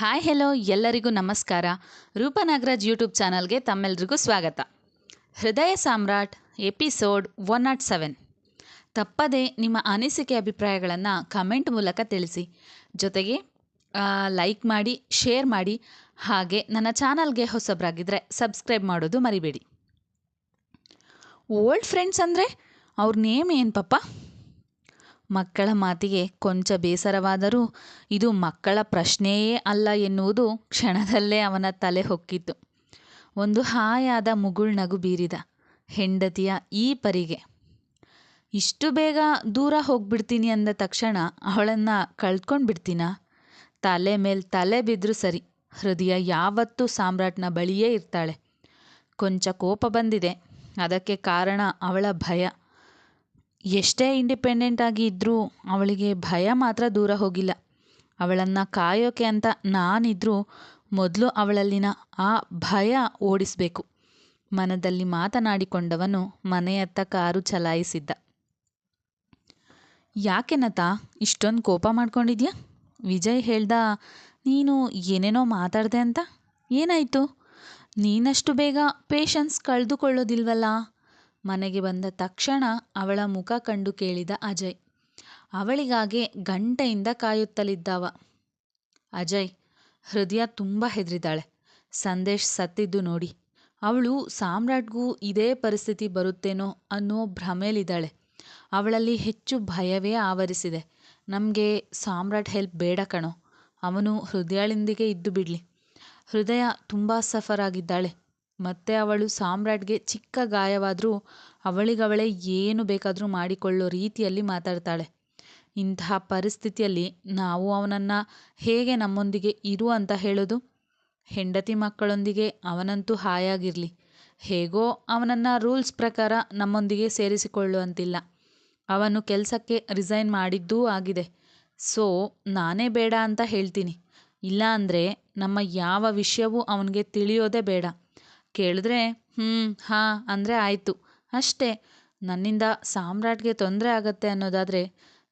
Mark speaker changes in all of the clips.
Speaker 1: Hi hello ಎಲ್ಲರಿಗೂ ನಮಸ್ಕಾರ. ರೂಪ ನಾಗರಾಜ್ ಯೂಟ್ಯೂಬ್ ಚಾನಲ್ಗೆ ತಮ್ಮೆಲ್ರಿಗೂ ಸ್ವಾಗತ. Hrudaya Samrat episode one nought seven ತಪ್ಪದೆ ನಿಮ್ಮ ಅನಿಸಿಕೆ ಅಭಿಪ್ರಾಯಗಳನ್ನು ಕಮೆಂಟ್ ಮೂಲಕ ತಿಳಿಸಿ. ಜೊತೆಗೆ ಲೈಕ್ ಮಾಡಿ ಶೇರ್ ಮಾಡಿ, ಹಾಗೆ ನನ್ನ ಚಾನಲ್ಗೆ ಹೊಸಬ್ರಾಗಿದ್ದರೆ ಸಬ್ಸ್ಕ್ರೈಬ್ ಮಾಡೋದು ಮರಿಬೇಡಿ. ಓಲ್ಡ್ ಫ್ರೆಂಡ್ಸ್ ಅಂದರೆ ಅವ್ರ ನೇಮ್ ಏನು ಪಪ್ಪ ಮಕ್ಕಳ ಮಾತಿಗೆ ಕೊಂಚ ಬೇಸರವಾದರೂ ಇದು ಮಕ್ಕಳ ಪ್ರಶ್ನೆಯೇ ಅಲ್ಲ ಎನ್ನುವುದು ಕ್ಷಣದಲ್ಲೇ ಅವನ ತಲೆ ಹೊಕ್ಕಿತು ಒಂದು ಹಾಯಾದ ಮುಗುಳ್ನಗು ಬೀರಿದ ಹೆಂಡತಿಯ ಈ ಪರಿಗೆ. ಇಷ್ಟು ಬೇಗ ದೂರ ಹೋಗ್ಬಿಡ್ತೀನಿ ಅಂದ ತಕ್ಷಣ ಅವಳನ್ನು ಕಳ್ಕೊಂಡ್ಬಿಡ್ತೀನಾ ತಲೆ ಮೇಲೆ ತಲೆ ಬಿದ್ದರೂ ಸರಿ, ಹೃದಯ ಯಾವತ್ತೂ ಸಾಮ್ರಾಟ್ನ ಬಳಿಯೇ ಇರ್ತಾಳೆ. ಕೊಂಚ ಕೋಪ ಬಂದಿದೆ, ಅದಕ್ಕೆ ಕಾರಣ ಅವಳ ಭಯ. ಎಷ್ಟೇ ಇಂಡಿಪೆಂಡೆಂಟ್ ಆಗಿ ಇದ್ದರೂ ಅವಳಿಗೆ ಭಯ ಮಾತ್ರ ದೂರ ಹೋಗಿಲ್ಲ. ಅವಳನ್ನು ಕಾಯೋಕೆ ಅಂತ ನಾನಿದ್ದರೂ ಮೊದಲು ಅವಳಲ್ಲಿನ ಆ ಭಯ ಓಡಿಸಬೇಕು. ಮನದಲ್ಲಿ ಮಾತನಾಡಿಕೊಂಡವನು ಮನೆಯತ್ತ ಕಾರು ಚಲಾಯಿಸಿದ್ದ. ಯಾಕೆ ನತ, ಇಷ್ಟೊಂದು ಕೋಪ ಮಾಡ್ಕೊಂಡಿದ್ಯಾ? ವಿಜಯ್ ಹೇಳ್ದ, ನೀನು ಏನೇನೋ ಮಾತಾಡ್ದೆ ಅಂತ? ಏನಾಯಿತು? ನೀನಷ್ಟು ಬೇಗ ಪೇಷನ್ಸ್ ಕಳೆದುಕೊಳ್ಳೋದಿಲ್ವಲ್ಲ? ಮನೆಗೆ ಬಂದ ತಕ್ಷಣ ಅವಳ ಮುಖ ಕಂಡು ಕೇಳಿದ ಅಜಯ್. ಅವಳಿಗಾಗೆ ಗಂಟೆಯಿಂದ ಕಾಯುತ್ತಲಿದ್ದವ. ಅಜಯ್, ಹೃದಯ ತುಂಬ ಹೆದರಿದಾಳೆ ಸಂದೇಶ್ ಸತ್ತಿದ್ದು ನೋಡಿ. ಅವಳು ಸಾಮ್ರಾಟ್ಗೂ ಇದೇ ಪರಿಸ್ಥಿತಿ ಬರುತ್ತೇನೋ ಅನ್ನೋ ಭ್ರಮೇಲಿದ್ದಾಳೆ ಅವಳಲ್ಲಿ ಹೆಚ್ಚು ಭಯವೇ ಆವರಿಸಿದೆ. ನಮಗೆ ಸಾಮ್ರಾಟ್ ಹೆಲ್ಪ್ ಬೇಡ ಕಣೋ. ಅವನು ಹೃದಯಳಿಂದಿಗೆ ಇದ್ದು ಬಿಡಲಿ. ಹೃದಯ ತುಂಬ ಸಫರ್ ಆಗಿದ್ದಾಳೆ. ಮತ್ತೆ ಅವಳು ಸಾಮ್ರಾಟ್ಗೆ ಚಿಕ್ಕ ಗಾಯವಾದರೂ ಅವಳಿಗವಳೇ ಏನು ಬೇಕಾದರೂ ಮಾಡಿಕೊಳ್ಳೋ ರೀತಿಯಲ್ಲಿ ಮಾತಾಡ್ತಾಳೆ. ಇಂತಹ ಪರಿಸ್ಥಿತಿಯಲ್ಲಿ ನಾವು ಅವನನ್ನು ಹೇಗೆ ನಮ್ಮೊಂದಿಗೆ ಇರು ಅಂತ ಹೇಳೋದು? ಹೆಂಡತಿ ಮಕ್ಕಳೊಂದಿಗೆ ಅವನಂತೂ ಹಾಯಾಗಿರಲಿ. ಹೇಗೋ ಅವನನ್ನು ರೂಲ್ಸ್ ಪ್ರಕಾರ ನಮ್ಮೊಂದಿಗೆ ಸೇರಿಸಿಕೊಳ್ಳುವಂತಿಲ್ಲ. ಅವನು ಕೆಲಸಕ್ಕೆ ರಿಸೈನ್ ಮಾಡಿದ್ದೂ ಆಗಿದೆ. ಸೊ, ನಾನೇ ಬೇಡ ಅಂತ ಹೇಳ್ತೀನಿ. ಇಲ್ಲ ಅಂದರೆ ನಮ್ಮ ಯಾವ ವಿಷಯವೂ ಅವನಿಗೆ ತಿಳಿಯೋದೇ ಬೇಡ. ಕೇಳಿದ್ರೆ ಹ್ಞೂ ಹಾಂ, ಅಂದರೆ ಆಯಿತು. ಅಷ್ಟೇ. ನನ್ನಿಂದ ಸಾಮ್ರಾಟ್ಗೆ ತೊಂದರೆ ಆಗತ್ತೆ ಅನ್ನೋದಾದರೆ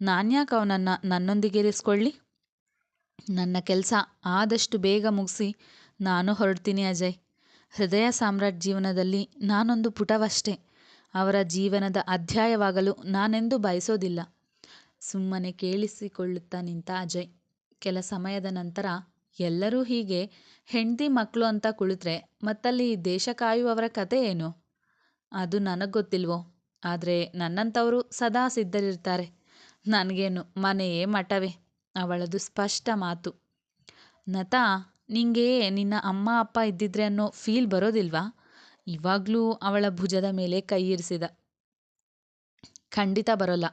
Speaker 1: ನಾನ್ಯಾಕೆ ಅವನನ್ನು ನನ್ನೊಂದಿಗೆ ಇರಿಸ್ಕೊಳ್ಳಿ? ನನ್ನ ಕೆಲಸ ಆದಷ್ಟು ಬೇಗ ಮುಗಿಸಿ ನಾನು ಹೊರಡ್ತೀನಿ ಅಜಯ್. ಹೃದಯ ಸಾಮ್ರಾಟ್ ಜೀವನದಲ್ಲಿ ನಾನೊಂದು ಪುಟವಷ್ಟೇ. ಅವರ ಜೀವನದ ಅಧ್ಯಾಯವಾಗಲು ನಾನೆಂದೂ ಬಯಸೋದಿಲ್ಲ. ಸುಮ್ಮನೆ ಕೇಳಿಸಿಕೊಳ್ಳುತ್ತಾ ನಿಂತ ಅಜಯ್. ಕೆಲ ಸಮಯದ ನಂತರ ಎಲ್ಲರೂ ಹೀಗೆ ಹೆಂಡತಿ ಮಕ್ಕಳು ಅಂತ ಕುಳಿತರೆ ಮತ್ತಲ್ಲಿ ದೇಶ ಕಾಯುವವರ ಕತೆ ಏನು? ಅದು ನನಗೆ ಗೊತ್ತಿಲ್ವೋ. ಆದರೆ ನನ್ನಂಥವರು ಸದಾ ಸಿದ್ಧರಿರ್ತಾರೆ. ನನಗೇನು ಮನೆಯೇ ಮಠವೇ. ಅವಳದು ಸ್ಪಷ್ಟ ಮಾತು. ನತಾ, ನಿಂಗೆ ನಿನ್ನ ಅಮ್ಮ ಅಪ್ಪ ಇದ್ದಿದ್ರೆ ಅನ್ನೋ ಫೀಲ್ ಬರೋದಿಲ್ವಾ? ಇವಾಗಲೂ ಅವಳ ಭುಜದ ಮೇಲೆ ಕೈ ಇರಿಸಿದ. ಖಂಡಿತ ಬರೋಲ್ಲ.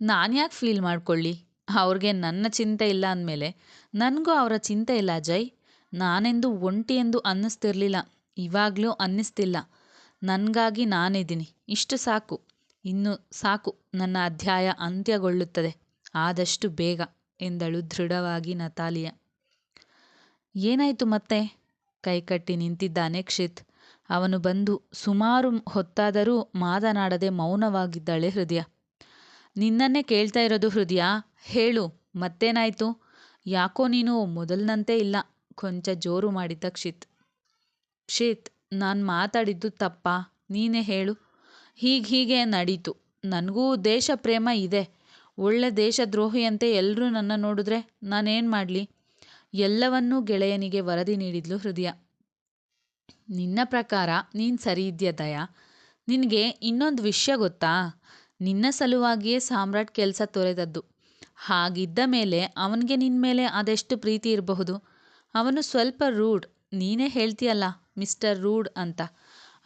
Speaker 1: ನಾನು ಯಾಕೆ ಫೀಲ್ ಮಾಡ್ಕೊಳ್ಳಿ? ಅವ್ರಿಗೆ ನನ್ನ ಚಿಂತೆ ಇಲ್ಲ ಅಂದಮೇಲೆ ನನಗೂ ಅವರ ಚಿಂತೆ ಇಲ್ಲ ಅಜಯ್ ನಾನೆಂದು ಒಂಟಿ ಎಂದು ಅನ್ನಿಸ್ತಿರ್ಲಿಲ್ಲ. ಇವಾಗಲೂ ಅನ್ನಿಸ್ತಿಲ್ಲ. ನನಗಾಗಿ ನಾನಿದ್ದೀನಿ. ಇಷ್ಟು ಸಾಕು. ಇನ್ನು ಸಾಕು. ನನ್ನ ಅಧ್ಯಾಯ ಅಂತ್ಯಗೊಳ್ಳುತ್ತದೆ. ಆದಷ್ಟು ಬೇಗ ಎಂದಳು ದೃಢವಾಗಿ ನತಾಲಿಯ. ಏನಾಯಿತು ಮತ್ತೆ? ಕೈಕಟ್ಟಿ ನಿಂತಿದ್ದಾನೆ ಕ್ಷಿತ್. ಅವನು ಬಂದು ಸುಮಾರು ಹೊತ್ತಾದರೂ ಮಾತನಾಡದೆ ಮೌನವಾಗಿದ್ದಾಳೆ ಹೃದಯ. ನಿನ್ನನ್ನೇ ಕೇಳ್ತಾ ಇರೋದು ಹೃದಯ? ಹೇಳು. ಮತ್ತೇನಾಯಿತು? ಯಾಕೋ ನೀನು ಮೊದಲಿನಂತೆ ಇಲ್ಲ. ಕೊಂಚ ಜೋರು ಮಾಡಿದ್ದ ಕ್ಷಿತ್. ಕ್ಷಿತ್, ನಾನು ಮಾತಾಡಿದ್ದು ತಪ್ಪಾ? ನೀನೇ ಹೇಳು. ಹೀಗೆ ಹೀಗೆ ನಡೀತು. ನನಗೂ ದೇಶ ಪ್ರೇಮ ಇದೆ. ಒಳ್ಳೆ ದೇಶದ್ರೋಹಿಯಂತೆ ಎಲ್ಲರೂ ನನ್ನ ನೋಡಿದ್ರೆ ನಾನೇನು ಮಾಡಲಿ? ಎಲ್ಲವನ್ನೂ ಗೆಳೆಯನಿಗೆ ವರದಿ ನೀಡಿದ್ಲು ಹೃದಯ. ನಿನ್ನ ಪ್ರಕಾರ ನೀನು ಸರಿ ಇದೆಯಾ ದಯ? ನಿನಗೆ ಇನ್ನೊಂದು ವಿಷಯ ಗೊತ್ತಾ? ನಿನ್ನ ಸಲುವಾಗಿಯೇ ಸಾಮ್ರಾಟ್ ಕೆಲಸ ತೊರೆದದ್ದು. ಹಾಗಿದ್ದ ಮೇಲೆ ಅವನಿಗೆ ನಿನ್ನ ಮೇಲೆ ಅದೆಷ್ಟು ಪ್ರೀತಿ ಇರಬಹುದು? ಅವನು ಸ್ವಲ್ಪ ರೂಡ್. ನೀನೇ ಹೇಳ್ತೀಯಲ್ಲ, ಮಿಸ್ಟರ್ ರೂಡ್ ಅಂತ.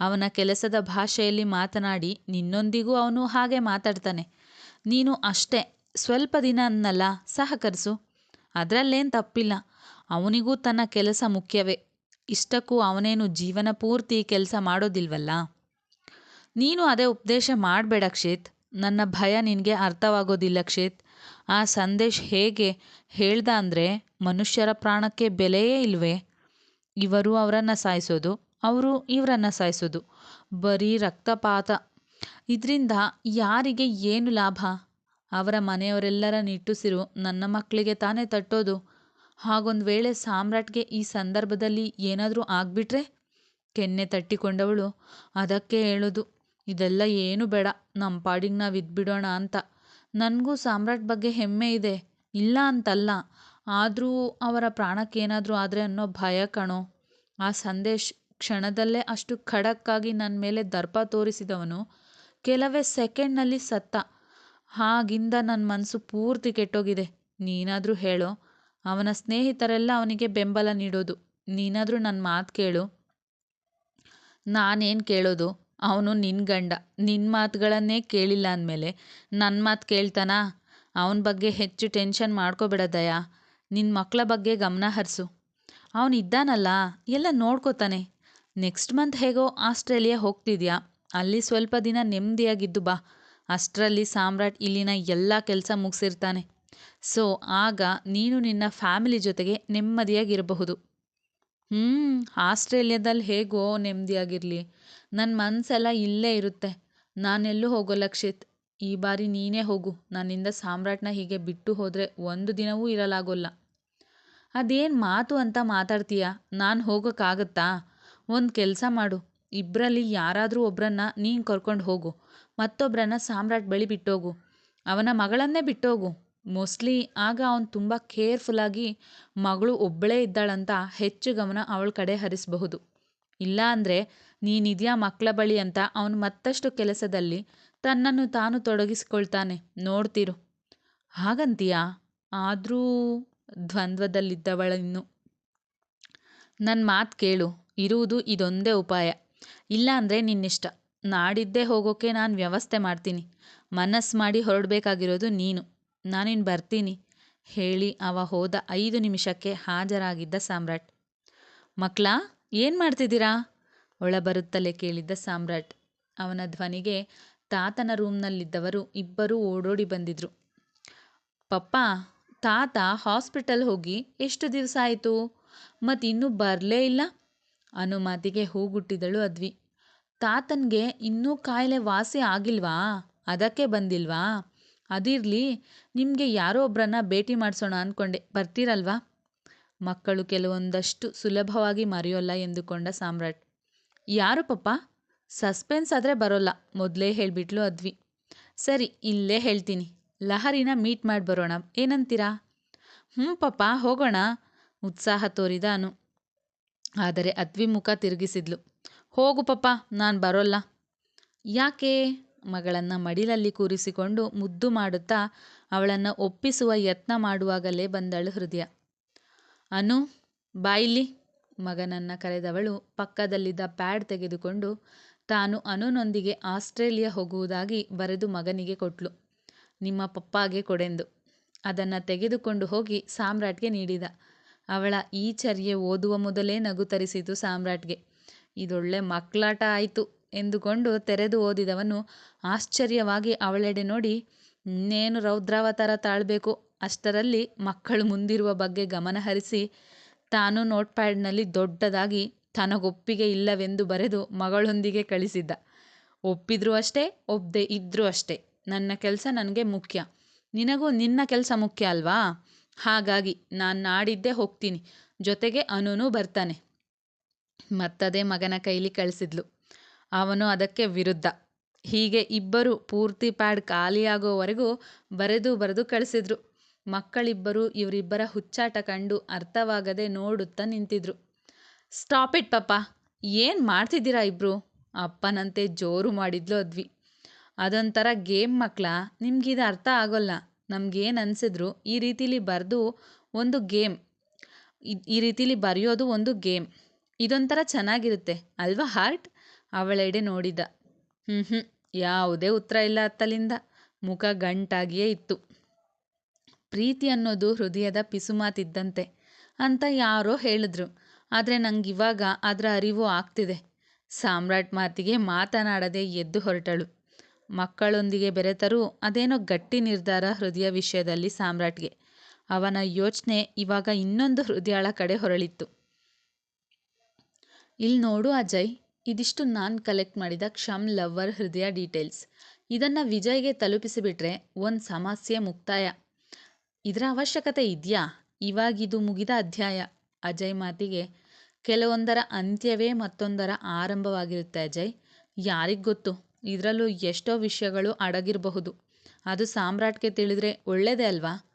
Speaker 1: ಅವನ ಕೆಲಸದ ಭಾಷೆಯಲ್ಲಿ ಮಾತನಾಡಿ ನಿನ್ನೊಂದಿಗೂ ಅವನು ಹಾಗೆ ಮಾತಾಡ್ತಾನೆ. ನೀನು ಅಷ್ಟೇ, ಸ್ವಲ್ಪ ದಿನ ಅನ್ನಲ್ಲ, ಸಹಕರಿಸು. ಅದರಲ್ಲೇನು ತಪ್ಪಿಲ್ಲ. ಅವನಿಗೂ ತನ್ನ ಕೆಲಸ ಮುಖ್ಯವೇ. ಇಷ್ಟಕ್ಕೂ ಅವನೇನು ಜೀವನ ಪೂರ್ತಿ ಕೆಲಸ ಮಾಡೋದಿಲ್ವಲ್ಲ? ನೀನು ಅದೇ ಉಪದೇಶ ಮಾಡಬೇಡ ಕ್ಷೇತ್. ನನ್ನ ಭಯ ನಿನಗೆ ಅರ್ಥವಾಗೋದಿಲ್ಲ ಕ್ಷೇತ್. ಆ ಸಂದೇಶ್ ಹೇಗೆ ಹೇಳ್ದ ಅಂದರೆ, ಮನುಷ್ಯರ ಪ್ರಾಣಕ್ಕೆ ಬೆಲೆಯೇ ಇಲ್ವೇ? ಇವರು ಅವರನ್ನು ಸಾಯಿಸೋದು, ಅವರು ಇವರನ್ನು ಸಾಯಿಸೋದು. ಬರೀ ರಕ್ತಪಾತ. ಇದರಿಂದ ಯಾರಿಗೆ ಏನು ಲಾಭ? ಅವರ ಮನೆಯವರೆಲ್ಲರ ನಿಟ್ಟುಸಿರು ನನ್ನ ಮಕ್ಕಳಿಗೆ ತಾನೇ ತಟ್ಟೋದು. ಹಾಗೊಂದು ವೇಳೆ ಸಾಮ್ರಾಟ್ಗೆ ಈ ಸಂದರ್ಭದಲ್ಲಿ ಏನಾದರೂ ಆಗ್ಬಿಟ್ರೆ? ಕೆನ್ನೆ ತಟ್ಟಿಕೊಂಡವಳು. ಅದಕ್ಕೆ ಹೇಳೋದು, ಇದೆಲ್ಲ ಏನು ಬೇಡ. ನಮ್ಮ ಪಾಡಿಗೆ ನಾವು ಇದ್ಬಿಡೋಣ ಅಂತ. ನನಗೂ ಸಾಮ್ರಾಟ್ ಬಗ್ಗೆ ಹೆಮ್ಮೆ ಇದೆ. ಇಲ್ಲ ಅಂತಲ್ಲ. ಆದರೂ ಅವರ ಪ್ರಾಣಕ್ಕೇನಾದರೂ ಆದರೆ ಅನ್ನೋ ಭಯ ಕಣೋ. ಆ ಸಂದೇಶ್ ಕ್ಷಣದಲ್ಲೇ ಅಷ್ಟು ಖಡಕ್ಕಾಗಿ ನನ್ನ ಮೇಲೆ ದರ್ಪ ತೋರಿಸಿದವನು. ಕೆಲವೇ ಸೆಕೆಂಡ್ನಲ್ಲಿ ಸತ್ತ. ಹಾಗಿಂದ ನನ್ನ ಮನಸ್ಸು ಪೂರ್ತಿ ಕೆಟ್ಟೋಗಿದೆ. ನೀನಾದರೂ ಹೇಳೋ. ಅವನ ಸ್ನೇಹಿತರೆಲ್ಲ ಅವನಿಗೆ ಬೆಂಬಲ ನೀಡೋದು. ನೀನಾದರೂ ನನ್ನ ಮಾತು ಕೇಳು. ನಾನೇನು ಕೇಳೋದು? ಅವನು ನಿನ್ನ ಗಂಡ ನಿನ್ನ ಮಾತುಗಳನ್ನೇ ಕೇಳಿಲ್ಲ ಅಂದಮೇಲೆ ನನ್ನ ಮಾತು ಕೇಳ್ತಾನಾ? ಅವನ ಬಗ್ಗೆ ಹೆಚ್ಚು ಟೆನ್ಷನ್ ಮಾಡ್ಕೋಬೇಡ ದಯಾ. ನಿನ್ನ ಮಕ್ಕಳ ಬಗ್ಗೆ ಗಮನ ಹರಿಸು. ಅವನು ಇದ್ದಾನಲ್ಲ, ಎಲ್ಲ ನೋಡ್ಕೋತಾನೆ. ನೆಕ್ಸ್ಟ್ ಮಂತ್ ಹೇಗೋ ಆಸ್ಟ್ರೇಲಿಯಾ ಹೋಗ್ತಿದ್ಯಾ? ಅಲ್ಲಿ ಸ್ವಲ್ಪ ದಿನ ನೆಮ್ಮದಿಯಾಗಿದ್ದು ಬಾ. ಅಷ್ಟರಲ್ಲಿ ಸಾಮ್ರಾಟ್ ಇಲ್ಲಿನ ಎಲ್ಲ ಕೆಲಸ ಮುಗಿಸಿರ್ತಾನೆ. ಸೊ, ಆಗ ನೀನು ನಿನ್ನ ಫ್ಯಾಮಿಲಿ ಜೊತೆಗೆ ನೆಮ್ಮದಿಯಾಗಿರಬಹುದು. ಹ್ಞೂ ಆಸ್ಟ್ರೇಲಿಯಾದಲ್ಲಿ ಹೇಗೋ ನೆಮ್ಮದಿಯಾಗಿರಲಿ. ನನ್ನ ಮನ್ಸೆಲ್ಲ ಇಲ್ಲೇ ಇರುತ್ತೆ. ನಾನೆಲ್ಲೂ ಹೋಗೋ ಕ್ಷಿತ್ ಈ ಬಾರಿ ನೀನೇ ಹೋಗು. ನನ್ನಿಂದ ಸಾಮ್ರಾಟ್ನ ಹೀಗೆ ಬಿಟ್ಟು ಹೋದ್ರೆ ಒಂದು ದಿನವೂ ಇರಲಾಗೋಲ್ಲ. ಅದೇನು ಮಾತು ಅಂತ ಮಾತಾಡ್ತೀಯ? ನಾನು ಹೋಗೋಕ್ಕಾಗತ್ತಾ? ಒಂದು ಕೆಲಸ ಮಾಡು. ಇಬ್ಬರಲ್ಲಿ ಯಾರಾದರೂ ಒಬ್ಬರನ್ನ ನೀನು ಕರ್ಕೊಂಡು ಹೋಗು. ಮತ್ತೊಬ್ಬರನ್ನ ಸಾಮ್ರಾಟ್ ಬಳಿ ಬಿಟ್ಟೋಗು. ಅವನ ಮಗಳನ್ನೇ ಬಿಟ್ಟೋಗು. ಮೋಸ್ಟ್ಲಿ ಆಗ ಅವನು ತುಂಬ ಕೇರ್ಫುಲ್ಲಾಗಿ ಮಗಳು ಒಬ್ಬಳೇ ಇದ್ದಾಳಂತ ಹೆಚ್ಚು ಗಮನ ಅವಳ ಕಡೆ ಹರಿಸಬಹುದು. ಇಲ್ಲ ಅಂದರೆ ನೀನಿದೆಯಾ ಮಕ್ಕಳ ಬಳಿ ಅಂತ ಅವನು ಮತ್ತಷ್ಟು ಕೆಲಸದಲ್ಲಿ ತನ್ನನ್ನು ತಾನು ತೊಡಗಿಸಿಕೊಳ್ತಾನೆ. ನೋಡ್ತಿರು. ಹಾಗಂತೀಯಾ? ಆದರೂ ದ್ವಂದ್ವದಲ್ಲಿದ್ದವಳಿನ್ನು ನನ್ನ ಮಾತು ಕೇಳು. ಇರುವುದು ಇದೊಂದೇ ಉಪಾಯ. ಇಲ್ಲ ಅಂದರೆ ನಿನ್ನಿಷ್ಟ. ನಾಡಿದ್ದೇ ಹೋಗೋಕ್ಕೆ ನಾನು ವ್ಯವಸ್ಥೆ ಮಾಡ್ತೀನಿ. ಮನಸ್ಸು ಮಾಡಿ ಹೊರಡಬೇಕಾಗಿರೋದು ನೀನು. ನಾನಿನ್ನು ಬರ್ತೀನಿ. ಹೇಳಿ ಅವ ಹೋದ ಐದು ನಿಮಿಷಕ್ಕೆ ಹಾಜರಾಗಿದ್ದ ಸಾಮ್ರಾಟ್. ಮಕ್ಕಳ ಏನು ಮಾಡ್ತಿದ್ದೀರಾ? ಒಳ ಬರುತ್ತಲೇ ಕೇಳಿದ್ದ ಸಾಮ್ರಾಟ್. ಅವನ ಧ್ವನಿಗೆ ತಾತನ ರೂಮ್ನಲ್ಲಿದ್ದವರು ಇಬ್ಬರೂ ಓಡೋಡಿ ಬಂದಿದ್ರು. ಪಪ್ಪ, ತಾತ ಹಾಸ್ಪಿಟಲ್ ಹೋಗಿ ಎಷ್ಟು ದಿವಸ ಆಯಿತು? ಮತ್ತಿನ್ನೂ ಬರಲೇ ಇಲ್ಲ? ಅನ್ನೋ ಮಾತಿಗೆ ಹೂಗುಟ್ಟಿದಳು ಅದ್ವಿ. ತಾತನಿಗೆ ಇನ್ನೂ ಕಾಯಿಲೆ ವಾಸಿ ಆಗಿಲ್ವಾ? ಅದಕ್ಕೆ ಬಂದಿಲ್ವಾ? ಅದಿರಲಿ, ನಿಮಗೆ ಯಾರೋ ಒಬ್ಬರನ್ನ ಭೇಟಿ ಮಾಡಿಸೋಣ ಅಂದ್ಕೊಂಡೆ ಬರ್ತೀರಲ್ವಾ? ಮಕ್ಕಳು ಕೆಲವೊಂದಷ್ಟು ಸುಲಭವಾಗಿ ಮರೆಯೋಲ್ಲ ಎಂದುಕೊಂಡ ಸಾಮ್ರಾಟ್. ಯಾರು ಪಪ್ಪ? ಸಸ್ಪೆನ್ಸ್ ಆದರೆ ಬರೋಲ್ಲ, ಮೊದಲೇ ಹೇಳಿಬಿಟ್ಲು ಅದ್ವಿ. ಸರಿ, ಇಲ್ಲೇ ಹೇಳ್ತೀನಿ. ಲಹರಿನ ಮೀಟ್ ಮಾಡಿ ಬರೋಣ, ಏನಂತೀರಾ? ಹ್ಞೂ ಪಪ್ಪ, ಹೋಗೋಣ, ಉತ್ಸಾಹ ತೋರಿದ ಅನು. ಆದರೆ ಅದ್ವಿ ಮುಖ ತಿರುಗಿಸಿದ್ಲು. ಹೋಗು ಪಪ್ಪ, ನಾನು ಬರೋಲ್ಲ. ಯಾಕೆ? ಮಗಳನ್ನು ಮಡಿಲಲ್ಲಿ ಕೂರಿಸಿಕೊಂಡು ಮುದ್ದು ಮಾಡುತ್ತಾ ಅವಳನ್ನು ಒಪ್ಪಿಸುವ ಯತ್ನ ಮಾಡುವಾಗಲೇ ಬಂದಳು ಹೃದಯ. ಅನು ಬಾಯಿಲಿ ಮಗನನ್ನು ಕರೆದವಳು ಪಕ್ಕದಲ್ಲಿದ್ದ ಪ್ಯಾಡ್ ತೆಗೆದುಕೊಂಡು ತಾನು ಅನುನೊಂದಿಗೆ ಆಸ್ಟ್ರೇಲಿಯಾ ಹೋಗುವುದಾಗಿ ಬರೆದು ಮಗನಿಗೆ ಕೊಟ್ಲು. ನಿಮ್ಮ ಪಪ್ಪಾಗೆ ಕೊಡೆಂದು. ಅದನ್ನು ತೆಗೆದುಕೊಂಡು ಹೋಗಿ ಸಾಮ್ರಾಟ್ಗೆ ನೀಡಿದ. ಅವಳ ಈ ಚರ್ಯೆ ಓದುವ ಮೊದಲೇ ನಗು ತರಿಸಿತು ಸಾಮ್ರಾಟ್ಗೆ. ಇದೊಳ್ಳೆ ಮಕ್ಕಳಾಟ ಆಯಿತು. ಎಂದುಕೊಂಡು ತೆರೆದು ಓದಿದವನು ಆಶ್ಚರ್ಯವಾಗಿ ಅವಳೆಡೆ ನೋಡಿ ಇನ್ನೇನು ರೌದ್ರಾವತಾರ ತಾಳ್ಬೇಕು. ಅಷ್ಟರಲ್ಲಿ ಮಕ್ಕಳು ಮುಂದಿರುವ ಬಗ್ಗೆ ಗಮನಹರಿಸಿ ತಾನು ನೋಟ್ಪ್ಯಾಡ್ನಲ್ಲಿ ದೊಡ್ಡದಾಗಿ ತನಗೊಪ್ಪಿಗೆ ಇಲ್ಲವೆಂದು ಬರೆದು ಮಗಳೊಂದಿಗೆ ಕಳಿಸಿದ್ದ. ಒಪ್ಪಿದ್ರೂ ಅಷ್ಟೇ ಒಪ್ಪದೆ ಇದ್ರೂ ಅಷ್ಟೇ. ನನ್ನ ಕೆಲಸ ನನಗೆ ಮುಖ್ಯ. ನಿನಗೂ ನಿನ್ನ ಕೆಲಸ ಮುಖ್ಯ ಅಲ್ವಾ? ಹಾಗಾಗಿ ನಾನು ನಾಡಿದ್ದೇ ಹೋಗ್ತೀನಿ. ಜೊತೆಗೆ ಅನುನೂ ಬರ್ತಾನೆ. ಮತ್ತದೇ ಮಗನ ಕೈಲಿ ಕಳಿಸಿದ್ಲು. ಅವನು ಅದಕ್ಕೆ ವಿರುದ್ಧ. ಹೀಗೆ ಇಬ್ಬರು ಪೂರ್ತಿ ಪ್ಯಾಡ್ ಖಾಲಿಯಾಗೋವರೆಗೂ ಬರೆದು ಬರೆದು ಕಳಿಸಿದ್ರು. ಮಕ್ಕಳಿಬ್ಬರು ಇವರಿಬ್ಬರ ಹುಚ್ಚಾಟ ಕಂಡು ಅರ್ಥವಾಗದೆ ನೋಡುತ್ತಾ ನಿಂತಿದ್ರು. ಸ್ಟಾಪ್ ಇಟ್ ಪಪ್ಪ, ಏನು ಮಾಡ್ತಿದ್ದೀರಾ ಇಬ್ಬರು ಅಪ್ಪನಂತೆ ಜೋರು ಮಾಡಿದ್ಲು ಅದ್ವಿ. ಅದೊಂಥರ ಗೇಮ್ ಮಕ್ಕಳ ನಿಮ್ಗಿದು ಅರ್ಥ ಆಗೋಲ್ಲ. ನಮ್ಗೇನು ಅನಿಸಿದ್ರು ಈ ರೀತಿಲಿ ಬರೆದು ಒಂದು ಗೇಮ್ ಈ ರೀತಿಲಿ ಬರೆಯೋದು ಒಂದು ಗೇಮ್. ಇದೊಂಥರ ಚೆನ್ನಾಗಿರುತ್ತೆ, ಅಲ್ವಾ ಹಾರ್ಟ್? ಅವಳೆಡೆ ನೋಡಿದ. ಹ್ಞೂ ಹ್ಞೂ ಯಾವುದೇ ಉತ್ತರ ಇಲ್ಲ ಅತ್ತಲಿಂದ. ಮುಖ ಗಂಟಾಗಿಯೇ ಇತ್ತು. ಪ್ರೀತಿ ಅನ್ನೋದು ಹೃದಯದ ಪಿಸುಮಾತಿದ್ದಂತೆ ಅಂತ ಯಾರೋ ಹೇಳಿದ್ರು. ಆದರೆ ನಂಗಿವಾಗ ಅದರ ಅರಿವು ಆಗ್ತಿದೆ. ಸಾಮ್ರಾಟ್ ಮಾತಿಗೆ ಮಾತನಾಡದೆ ಎದ್ದು ಹೊರಟಳು. ಮಕ್ಕಳೊಂದಿಗೆ ಬೆರೆತರೂ ಅದೇನೋ ಗಟ್ಟಿ ನಿರ್ಧಾರ ಹೃದಯ ವಿಷಯದಲ್ಲಿ ಸಾಮ್ರಾಟ್ಗೆ. ಅವನ ಯೋಚನೆ ಇವಾಗ ಇನ್ನೊಂದು ಹೃದಯಳ ಕಡೆ ಹೊರಳಿತ್ತು. ಇಲ್ಲಿ ನೋಡು ಅಜಯ್ ಇದಿಷ್ಟು ನಾನು ಕಲೆಕ್ಟ್ ಮಾಡಿದ ಕ್ಷಮ್ ಲವ್ವರ್ ಹೃದಯ ಡೀಟೇಲ್ಸ್ ಇದನ್ನು ವಿಜಯ್ಗೆ ತಲುಪಿಸಿಬಿಟ್ರೆ ಒಂದು ಸಮಸ್ಯೆ ಮುಕ್ತಾಯ. ಇದರ ಅವಶ್ಯಕತೆ ಇದೆಯಾ? ಇವಾಗಿದು ಮುಗಿದ ಅಧ್ಯಾಯ. ಅಜಯ್ ಮಾತಿಗೆ, ಕೆಲವೊಂದರ ಅಂತ್ಯವೇ ಮತ್ತೊಂದರ ಆರಂಭವಾಗಿರುತ್ತೆ ಅಜಯ್. ಯಾರಿಗೆ ಗೊತ್ತು? ಇದರಲ್ಲೂ ಎಷ್ಟೋ ವಿಷಯಗಳು ಅಡಗಿರಬಹುದು. ಅದು ಸಾಮ್ರಾಟ್ಗೆ ತಿಳಿದ್ರೆ ಒಳ್ಳೆಯದೇ ಅಲ್ವಾ?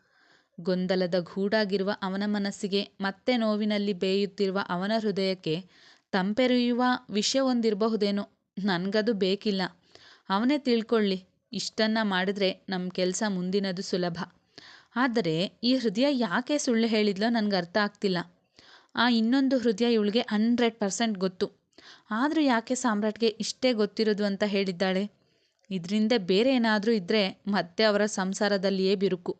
Speaker 1: ಗೊಂದಲದ ಗೂಡಾಗಿರುವ ಅವನ ಮನಸ್ಸಿಗೆ ಮತ್ತೆ ನೋವಿನಲ್ಲಿ ಬೇಯುತ್ತಿರುವ ಅವನ ಹೃದಯಕ್ಕೆ ತಂಪೆರೆಯುವ ವಿಷಯವೊಂದಿರಬಹುದೇನೋ? ನನಗದು ಬೇಕಿಲ್ಲ. ಅವನೇ ತಿಳ್ಕೊಳ್ಳಿ. ಇಷ್ಟನ್ನು ಮಾಡಿದ್ರೆ ನಮ್ಮ ಕೆಲಸ ಮುಂದಿನದು ಸುಲಭ. ಆದರೆ ಈ ಹೃದಯ ಯಾಕೆ ಸುಳ್ಳು ಹೇಳಿದ್ಲೋ ನನಗೆ ಅರ್ಥ ಆಗ್ತಿಲ್ಲ. ಆ ಇನ್ನೊಂದು ಹೃದಯ ಇವಳಿಗೆ ಹಂಡ್ರೆಡ್ ಪರ್ಸೆಂಟ್ ಗೊತ್ತು. ಆದರೂ ಯಾಕೆ ಸಾಮ್ರಾಟ್ಗೆ ಇಷ್ಟೇ ಗೊತ್ತಿರೋದು ಅಂತ ಹೇಳಿದ್ದಾಳೆ? ಇದರಿಂದ ಬೇರೆ ಏನಾದರೂ ಇದ್ದರೆ ಮತ್ತೆ ಅವರ ಸಂಸಾರದಲ್ಲಿಯೇ ಬಿರುಕು.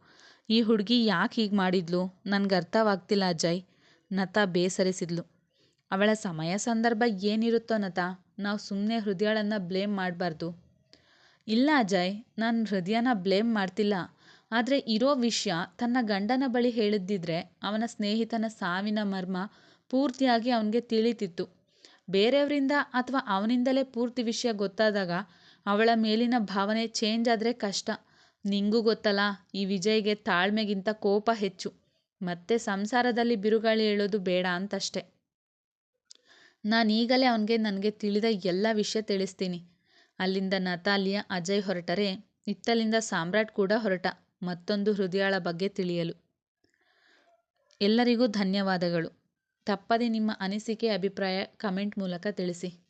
Speaker 1: ಈ ಹುಡುಗಿ ಯಾಕೆ ಹೀಗೆ ಮಾಡಿದ್ಲು? ನನಗೆ ಅರ್ಥವಾಗ್ತಿಲ್ಲ ಅಜಯ್. ನತ ಬೇಸರಿಸಿದ್ಲು. ಅವಳ ಸಮಯ ಸಂದರ್ಭ ಏನಿರುತ್ತೋ ನತ ನಾವು ಸುಮ್ಮನೆ ಹೃದಯಗಳನ್ನು ಬ್ಲೇಮ್ ಮಾಡಬಾರ್ದು. ಇಲ್ಲ ಅಜಯ್, ನಾನು ಹೃದಯನ ಬ್ಲೇಮ್ ಮಾಡ್ತಿಲ್ಲ. ಆದರೆ ಇರೋ ವಿಷಯ ತನ್ನ ಗಂಡನ ಬಳಿ ಹೇಳಿದ್ದಿದ್ರೆ ಅವನ ಸ್ನೇಹಿತನ ಸಾವಿನ ಮರ್ಮ ಪೂರ್ತಿಯಾಗಿ ಅವನಿಗೆ ತಿಳಿತಿತ್ತು. ಬೇರೆಯವರಿಂದ ಅಥವಾ ಅವನಿಂದಲೇ ಪೂರ್ತಿ ವಿಷಯ ಗೊತ್ತಾದಾಗ ಅವಳ ಮೇಲಿನ ಭಾವನೆ ಚೇಂಜ್ ಆದರೆ ಕಷ್ಟ. ನಿಂಗೂ ಗೊತ್ತಲ್ಲ, ಈ ವಿಜಯ್ಗೆ ತಾಳ್ಮೆಗಿಂತ ಕೋಪ ಹೆಚ್ಚು. ಮತ್ತೆ ಸಂಸಾರದಲ್ಲಿ ಬಿರುಗಾಳಿ ಹೇಳೋದು ಬೇಡ ಅಂತಷ್ಟೆ. ನಾನೀಗಲೇ ಅವನಿಗೆ ನನಗೆ ತಿಳಿದ ಎಲ್ಲ ವಿಷಯ ತಿಳಿಸ್ತೀನಿ. ಅಲ್ಲಿಂದ ನತಾಲಿಯ ಅಜಯ್ ಹೊರಟರೆ, ಇತ್ತಲಿಂದ ಸಾಮ್ರಾಟ್ ಕೂಡ ಹೊರಟ, ಮತ್ತೊಂದು ಹೃದಯಾಳ ಬಗ್ಗೆ ತಿಳಿಯಲು. ಎಲ್ಲರಿಗೂ ಧನ್ಯವಾದಗಳು. ತಪ್ಪದೆ ನಿಮ್ಮ ಅನಿಸಿಕೆ, ಅಭಿಪ್ರಾಯ ಕಮೆಂಟ್ ಮೂಲಕ ತಿಳಿಸಿ.